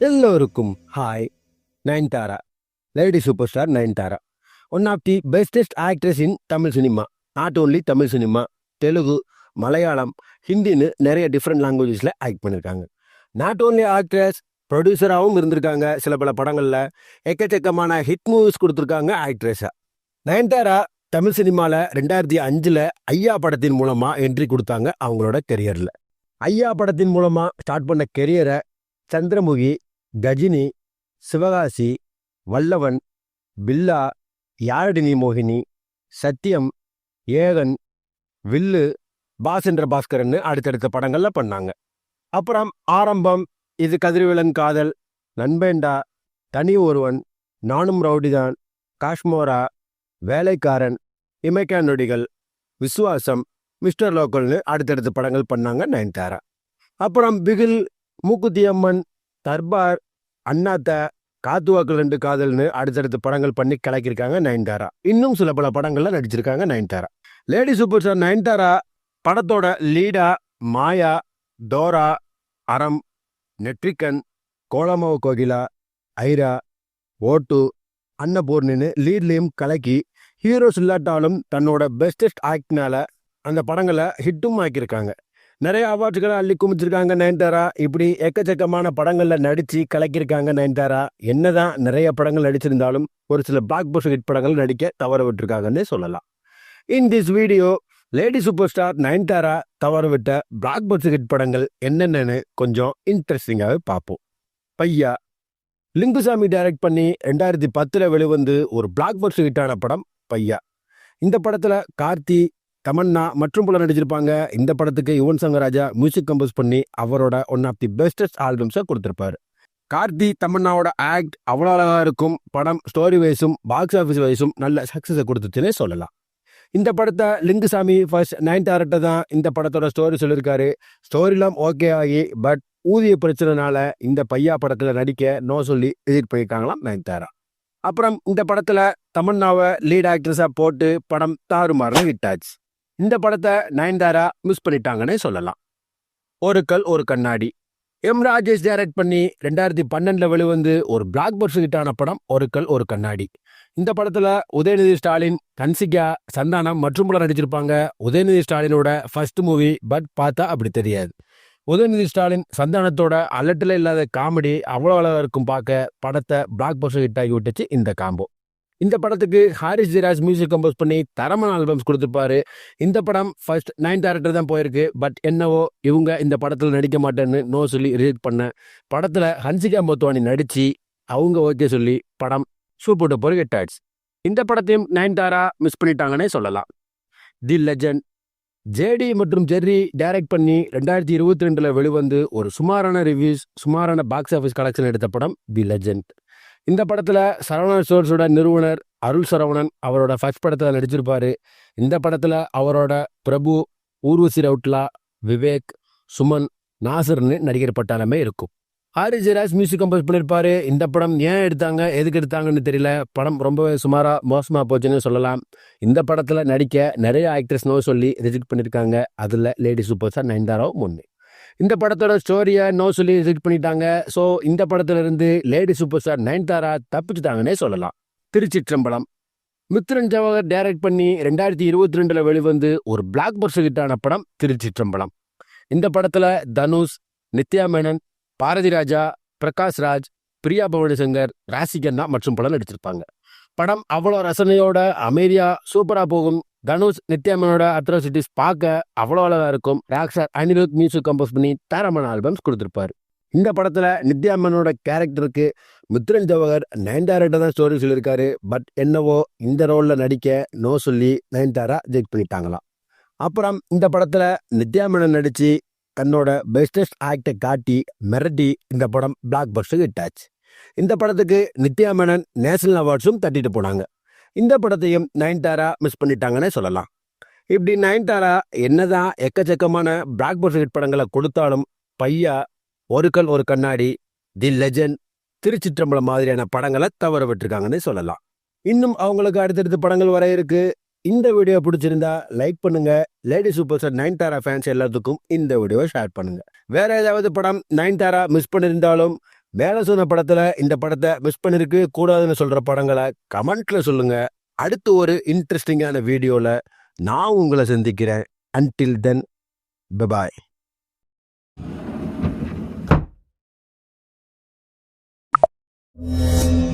எல்லோருக்கும் hi Nayanthara. Lady super star Nayanthara. One of the bestest actress in Tamil cinema not only Tamil cinema Telugu Malayalam ஹிந்தின்னு நிறைய different லாங்குவேஜஸில் act பண்ணியிருக்காங்க not only actress ப்ரொடியூசராகவும் இருந்திருக்காங்க சில பல படங்களில். எக்கச்சக்கமான ஹிட் மூவிஸ் கொடுத்துருக்காங்க ஆக்ட்ரஸாக நயன்தாரா தமிழ் சினிமாவில் ரெண்டாயிரத்தி அஞ்சில் ஐயா படத்தின் மூலமாக என்ட்ரி கொடுத்தாங்க அவங்களோட கெரியரில் ஐயா படத்தின் மூலமாக ஸ்டார்ட் பண்ண கெரியரை சந்திரமுகி கஜினி சிவகாசி வல்லவன் பில்லா யாழினி மோகினி சத்தியம் ஏகன் வில்லு பாசேந்திர பாஸ்கரன்னு அடுத்தடுத்த படங்கள்ல பண்ணாங்க. அப்புறம் ஆரம்பம் இது கதிர்விலன் காதல் நண்பேண்டா தனி ஒருவன் நானும் ரவுடிதான் காஷ்மோரா வேலைக்காரன் இமைக்கா நொடிகள் விசுவாசம் மிஸ்டர் லோக்கல்னு அடுத்தடுத்த படங்கள் பண்ணாங்க நயன்தாரா. அப்புறம் பிகில் மூக்குத்தி அம்மன் தர்பார் அண்ணாத்த காத்துவாக்கள் ரெண்டு காதல்னு அடுத்தடுத்த படங்கள் பண்ணி கலக்கியிருக்காங்க நயன்தாரா. இன்னும் சில பல படங்கள்ல நடிச்சிருக்காங்க Nayanthara. Lady super star Nayanthara படத்தோட லீடா மாயா தோரா அறம் நெட்ரிக்கன் கோலமாவு கோகிலா ஐரா ஓட்டு அன்னபூர்ணின்னு லீட்லேயும் கலக்கி ஹீரோஸ் இல்லாட்டாலும் தன்னோட பெஸ்டஸ்ட் ஆக்டினால் அந்த படங்களை ஹிட்டும் ஆக்கியிருக்காங்க. நிறைய அவார்ட்ஸ்களை அள்ளி குமிச்சிருக்காங்க நயன்தாரா. இப்படி எக்கச்சக்கமான படங்கள்ல நடிச்சு கலக்கியிருக்காங்க நயன்தாரா. என்னதான் நிறைய படங்கள் நடிச்சிருந்தாலும் ஒரு சில பிளாக் பஸ்டர் ஹிட் படங்கள் நடிக்க தவற விட்டுருக்காங்கன்னு சொல்லலாம். In this video lady super star Nayanthara தவற விட்ட பிளாக் பஸ்டர் ஹிட் படங்கள் என்னென்னு கொஞ்சம் இன்ட்ரெஸ்டிங்காகவே பார்ப்போம். பையா லிங்குசாமி டைரக்ட் பண்ணி ரெண்டாயிரத்தி பத்துல வெளிவந்து ஒரு பிளாக் பஸ்டர் ஹிட்டான படம் பையா. இந்த படத்துல கார்த்தி தமன்னா மற்றும் பல நடிச்சிருப்பாங்க. இந்த படத்துக்கு யுவன் சங்கர் ராஜா மியூசிக் கம்போஸ் பண்ணி அவரோட ஒன் ஆஃப் தி பெஸ்டஸ்ட் ஆல்பம்ஸை கொடுத்துருப்பாரு. கார்த்தி தமன்னாவோட ஆக்ட் அவ்வளோ அழகா இருக்கும். படம் ஸ்டோரி வைஸும் பாக்ஸ் ஆஃபீஸ் வைஸும் நல்ல சக்ஸஸை கொடுத்துச்சுன்னே சொல்லலாம். இந்த படத்தை லிங்குசாமி ஃபர்ஸ்ட் நைன் டேரக்டர் தான் இந்த படத்தோட ஸ்டோரி சொல்லியிருக்காரு ஸ்டோரிலாம் ஓகே ஆகி பட் ஊதிய பிரச்சனைனால இந்த பையா படத்தில் நடிக்க நோ சொல்லி எதிர்ப்பு பண்ணியிருக்காங்களாம் நயன்தாரா அப்புறம் இந்த படத்தில் தமன்னாவை லீட் ஆக்ட்ரஸாக போட்டு படம் தாறுமாறுன்னு ஹிட் ஆச்சு. இந்த படத்தை நயன்தாரா மிஸ் பண்ணிட்டாங்கன்னே சொல்லலாம். ஒரு கல் ஒரு கண்ணாடி. எம் ராஜேஷ் டைரக்ட் பண்ணி ரெண்டாயிரத்தி பன்னெண்டில் வெளிவந்து ஒரு பிளாக் பஸ்டர் ஹிட்டான படம் ஒரு கல் ஒரு கண்ணாடி. இந்த படத்தில் உதயநிதி ஸ்டாலின் கன்சிகா சந்தானம் மற்றும் பலர் நடிச்சிருப்பாங்க. உதயநிதி ஸ்டாலினோட ஃபர்ஸ்ட் மூவி பட் பார்த்தா அப்படி தெரியாது. உதயநிதி ஸ்டாலின் சந்தானத்தோட அலட்டில் இல்லாத காமெடி அவ்வளோ அழகாக இருக்கும் பார்க்க படத்தை பிளாக் பஸ்டர் ஹிட் ஆகி விட்டுச்சு இந்த காம்போ இந்த படத்துக்கு ஹாரிஸ் ஜிராஜ் மியூசிக் கம்போஸ் பண்ணி தரமான ஆல்பம்ஸ் கொடுத்துருப்பாரு. இந்த படம் ஃபர்ஸ்ட் நைன் டேரக்டர் தான் போயிருக்கு. பட் என்னவோ இவங்க இந்த படத்தில் நடிக்க மாட்டேன்னு நோ சொல்லி ரிஜெக்ட் பண்ண படத்தில் ஹன்சிகா மோத்வானி நடித்து அவங்க ஓகே சொல்லி படம் சூப்பர் டூப்பர் ஹிட் ஆயிடுச்சு. இந்த படத்தையும் நயன்தாரா மிஸ் பண்ணிட்டாங்கன்னே சொல்லலாம். தி லெஜண்ட் ஜேடி மற்றும் ஜெர்ரி டைரக்ட் பண்ணி ரெண்டாயிரத்தி இருபத்தி ரெண்டுல வெளிவந்து ஒரு சுமாரான ரிவ்யூஸ் சுமாரான பாக்ஸ் ஆஃபீஸ் கலெக்ஷன் எடுத்த படம் தி லெஜண்ட் இந்த படத்தில் சரவணன் ஸ்டோர்ஸோட நிறுவனர் அருள் சரவணன் அவரோட ஃபஸ்ட் படத்தில் நடிச்சிருப்பார். இந்த படத்தில் அவரோட பிரபு ஊர்வசி ரவுட்லா விவேக் சுமன் நாசர்னு நடிகர் பட்டாளமே இருக்கும். ஆரி. ஜெராஸ் மியூசிக் கம்போஸ் பண்ணியிருப்பாரு இந்த படம் ஏன் எடுத்தாங்க எதுக்கு எடுத்தாங்கன்னு தெரியல. படம் ரொம்பவே சுமாராக மோசமாக போச்சுன்னு சொல்லலாம். இந்த படத்தில் நடிக்க நிறைய ஆக்ட்ரஸ் நோ சொல்லி ரிஜெக்ட் பண்ணியிருக்காங்க அதில் லேடி சூப்பர் ஸ்டார் நயன்தாராவும் ஒன்று இந்த படத்தோட ஸ்டோரியை நோ சொல்லி ரிஜெக்ட் பண்ணிட்டாங்க. ஸோ இந்த படத்துலேருந்து லேடி சூப்பர் ஸ்டார் நயன்தாரா தப்பிச்சுட்டாங்கன்னே சொல்லலாம். திருச்சிற்றம்பலம். மித்ரன் ஜவஹர் டைரக்ட் பண்ணி ரெண்டாயிரத்தி இருபத்தி ரெண்டில் வெளிவந்து ஒரு பிளாக் பஸ்டர் ஹிட்டான படம் திருச்சிற்றம்பலம். இந்த படத்தில் தனுஷ் நித்யா மேனன் பாரதி ராஜா பிரகாஷ் ராஜ் பிரியா பவனிசங்கர் ராசிகண்ணா மற்றும் பலர் நடிச்சிருப்பாங்க. படம் அவ்வளோ ரசனையோட அமைதியாக சூப்பராக போகும் தனுஷ் நித்யாமனோட அத்ரோசிட்டிஸ் பார்க்க அவ்வளோ அழகாக இருக்கும். ராக்ஷார் அனிருத் மியூசிக் கம்போஸ் பண்ணி தரமான ஆல்பம்ஸ் கொடுத்துருப்பாரு. இந்த படத்தில் நித்யாமனோட கேரக்டருக்கு மித்ரன் ஜவஹர் நயன்தாராட்ட தான் ஸ்டோரி சொல்லியிருக்காரு. பட் என்னவோ இந்த ரோலில் நடிக்க நோ சொல்லி நயன்தாரா ஜெயிட் பண்ணிட்டாங்களாம். அப்புறம் இந்த படத்தில் நித்யாமனன் நடித்து தன்னோட பெஸ்டஸ்ட் ஆக்டை காட்டி மிரட்டி இந்த படம் பிளாக் பஸ்டர் ஹிட் ஆச்சு. இந்த படத்துக்கு நித்யாமேனன் நேஷனல் அவார்ட்ஸும் தட்டிட்டு போனாங்க. இந்த படத்தையும் நயன்தாரா மிஸ் பண்ணிட்டாங்கன்னே சொல்லலாம். இப்படி நயன்தாரா என்னதான் எக்கச்சக்கமான பிளாக் பஸ்ட் ஹிட் படங்களை கொடுத்தாலும் பையா ஒரு கல் ஒரு கண்ணாடி தி லெஜண்ட் திருச்சிற்றம்பலம் மாதிரியான படங்களை தவற விட்டுருக்காங்கன்னு சொல்லலாம். இன்னும் அவங்களுக்கு அடுத்தடுத்த படங்கள் வர இருக்கு. இந்த வீடியோ பிடிச்சிருந்தா லைக் பண்ணுங்க. Lady super star Nayanthara fans எல்லாத்துக்கும் இந்த வீடியோவை ஷேர் பண்ணுங்க. வேற ஏதாவது படம் நயன்தாரா மிஸ் பண்ணியிருந்தாலும் வேலை சொன்ன படத்தில் இந்த படத்தை மிஸ் பண்ணிருக்கு கூடாதுன்னு சொல்கிற படங்களை கமெண்ட்டில் சொல்லுங்கள் அடுத்து ஒரு இன்ட்ரெஸ்டிங்கான வீடியோவில் நான் உங்களை சந்திக்கிறேன். Until then bye bye Thank